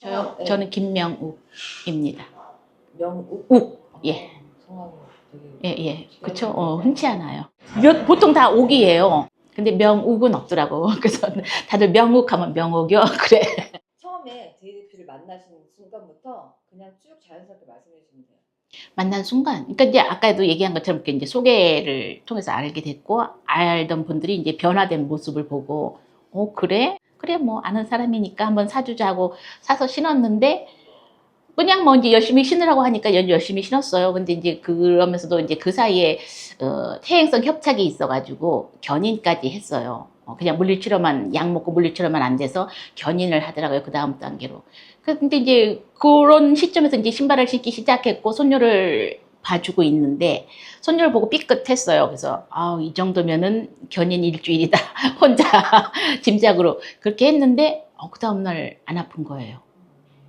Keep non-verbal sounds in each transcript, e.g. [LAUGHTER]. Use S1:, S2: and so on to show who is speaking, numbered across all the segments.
S1: 저요?
S2: 네.
S1: 저는 김명욱입니다.
S2: 명욱.
S1: 욱, 예.
S2: 성함이 되게
S1: 예, 예. 그쵸? 어, 흔치 않아요. 몇, 보통 다 옥이에요. 근데 명욱은 없더라고. [LAUGHS] 그래서 다들 명욱 하면 명욱이요. [LAUGHS] 그래.
S2: 처음에 JDP를 만나신 순간부터 그냥 쭉 자연스럽게 말씀해 주시면 돼요.
S1: 만난 순간. 그러니까 이제 아까도 얘기한 것처럼 이렇게 이제 소개를 통해서 알게 됐고, 알던 분들이 이제 변화된 모습을 보고, 어, 그래? 그래, 뭐, 아는 사람이니까 한번 사주자고 사서 신었는데, 그냥 뭐 이제 열심히 신으라고 하니까 열- 열심히 신었어요. 근데 이제 그러면서도 이제 그 사이에, 어, 퇴행성 협착이 있어가지고 견인까지 했어요. 어, 그냥 물리치료만, 약 먹고 물리치료만 안 돼서 견인을 하더라고요. 그 다음 단계로. 근데 이제 그런 시점에서 이제 신발을 신기 시작했고 손녀를 봐주고 있는데 손녀를 보고 삐끗했어요. 그래서 아, 이 정도면은 견인 일주일이다. [LAUGHS] 혼자 [LAUGHS] 짐작으로 그렇게 했는데 어, 그 다음 날 안 아픈 거예요.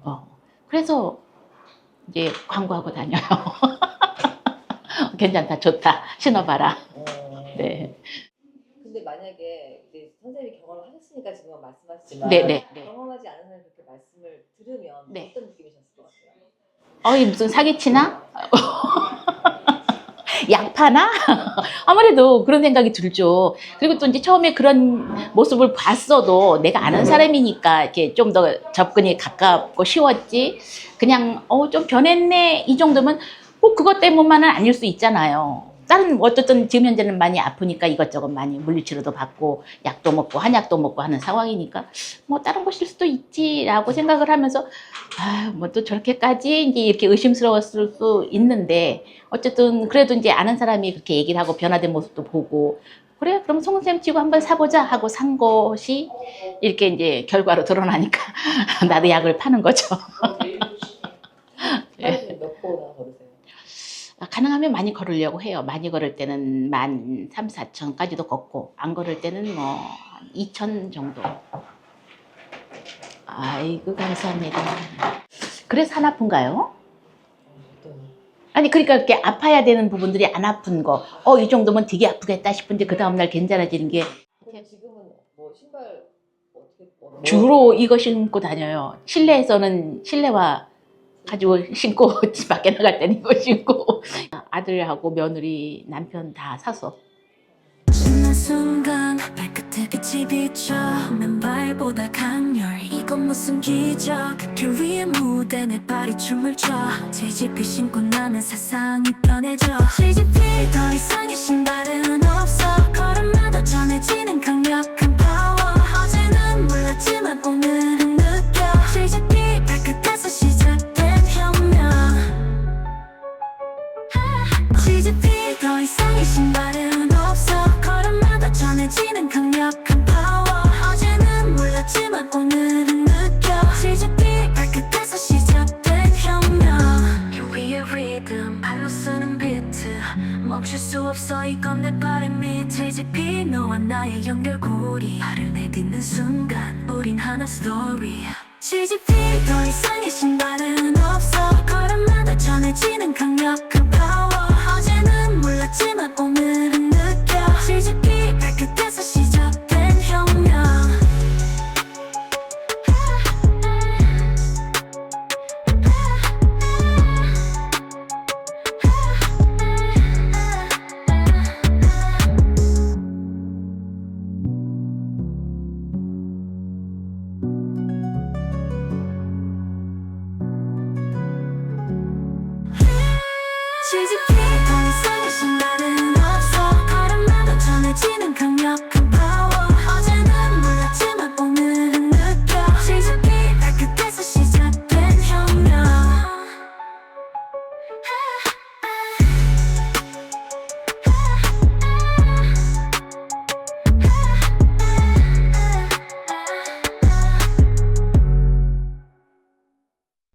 S1: 어. 그래서 이제 광고하고 다녀요. [LAUGHS] 괜찮다, 좋다, 신어봐라.
S2: 어...
S1: 네,
S2: 근데 만약에 이제 선생님이 경험을 하셨으니까 지금 말씀하시지만
S1: 네, 네, 네.
S2: 경험하지 않은 사람이 그렇게 말씀을 들으면
S1: 네.
S2: 어떤 느낌이셨을 것 같아요?
S1: 어이 무슨 사기치나? [LAUGHS] 약파나? [LAUGHS] 아무래도 그런 생각이 들죠. 그리고 또 이제 처음에 그런 모습을 봤어도 내가 아는 사람이니까 이렇게 좀 더 접근이 가깝고 쉬웠지. 그냥 어 좀 변했네 이 정도면 꼭 그것 때문만은 아닐 수 있잖아요. 다른 어쨌든 지금 현재는 많이 아프니까 이것저것 많이 물리치료도 받고 약도 먹고 한약도 먹고 하는 상황이니까 뭐 다른 것일 수도 있지라고 생각을 하면서 아, 뭐 또 저렇게까지 이제 이렇게 의심스러웠을 수 있는데 어쨌든 그래도 이제 아는 사람이 그렇게 얘기를 하고 변화된 모습도 보고 그래 그럼 송쌤 치고 한번 사보자 하고 산 것이 이렇게 이제 결과로 드러나니까 [LAUGHS] 나도 약을 파는 거죠. [LAUGHS] 예.
S2: 하루에 몇 포나 걸으세요?
S1: 아, 가능하면 많이 걸으려고 해요. 많이 걸을 때는 만 3, 4천까지도 걷고 안 걸을 때는 뭐 2천 정도. 아이고 감사합니다. 그래서 안 아픈가요? 아니 그러니까 이렇게 아파야 되는 부분들이 안 아픈 거. 어 이 정도면 되게 아프겠다 싶은데 그 다음 날 괜찮아지는 게
S2: 지금은 뭐 신발 어떻게 뭐
S1: 주로 이거 신고 다녀요. 실내에서는 실내화 가지고 신고 [LAUGHS] 밖에 나갈 때는 이거 신고 아들하고 며느리 남편 다 사서.
S3: 지난 순간 발끝에 빛이 비쳐 맨발보다 강렬. 이건 무슨 기적? 길 위에 무대 내 발이 춤을 춰. JGP 신고 나면 세상이 편해져. JGP 더 이상의 신발은 없어. 걸음마다 전해지는 강력한 파워 어제는 몰랐지만 오늘 이상의 신발은 없어. 걸음마다 전해지는 강력한 파워 어제는 몰랐지만 오늘은 느껴. CGP 발끝에서 시작된 혁명. 그 위에 리듬 발로 쓰는 비트 멈출 수 없어. 이건 내 바람이 CGP 너와 나의 연결고리. 발을 내딛는 순간 우린 하나 스토리 CGP 더 이상의 신발은 없어. 걸음마다 전해지는 강력한